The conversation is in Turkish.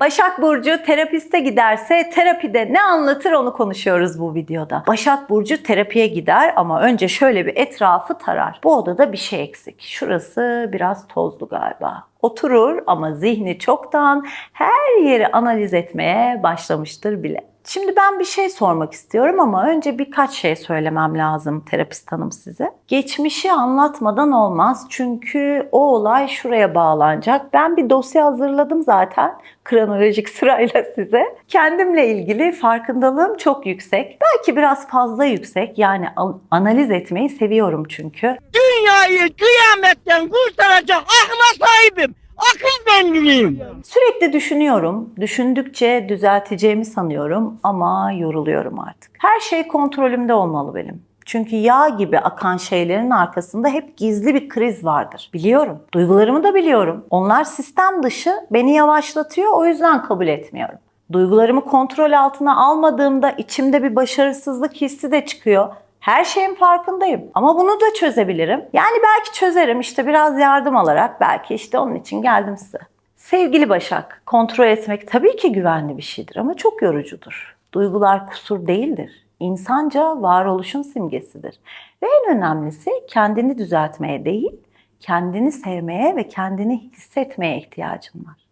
Başak Burcu terapiste giderse terapide ne anlatır onu konuşuyoruz bu videoda. Başak Burcu terapiye gider ama önce şöyle bir etrafı tarar. Bu odada bir şey eksik. Şurası biraz tozlu galiba. Oturur ama zihni çoktan her yeri analiz etmeye başlamıştır bile. Şimdi ben bir şey sormak istiyorum ama önce birkaç şey söylemem lazım terapist hanım size. Geçmişi anlatmadan olmaz çünkü o olay şuraya bağlanacak. Ben bir dosya hazırladım zaten kronolojik sırayla size. Kendimle ilgili farkındalığım çok yüksek. Belki biraz fazla yüksek. Yani an- analiz etmeyi seviyorum çünkü. Dünyayı kıyametten kurtaracak akla sahibim. Akıl benliğim. Sürekli düşünüyorum. Düşündükçe düzelteceğimi sanıyorum ama yoruluyorum artık. Her şey kontrolümde olmalı benim. Çünkü yağ gibi akan şeylerin arkasında hep gizli bir kriz vardır. Biliyorum. Duygularımı da biliyorum. Onlar sistem dışı beni yavaşlatıyor o yüzden kabul etmiyorum. Duygularımı kontrol altına almadığımda içimde bir başarısızlık hissi de çıkıyor. Her şeyin farkındayım ama bunu da çözebilirim. Yani belki çözerim işte biraz yardım alarak belki işte onun için geldim size. Sevgili Başak, kontrol etmek tabii ki güvenli bir şeydir ama çok yorucudur. Duygular kusur değildir. İnsanca varoluşun simgesidir. Ve en önemlisi kendini düzeltmeye değil, kendini sevmeye ve kendini hissetmeye ihtiyacın var.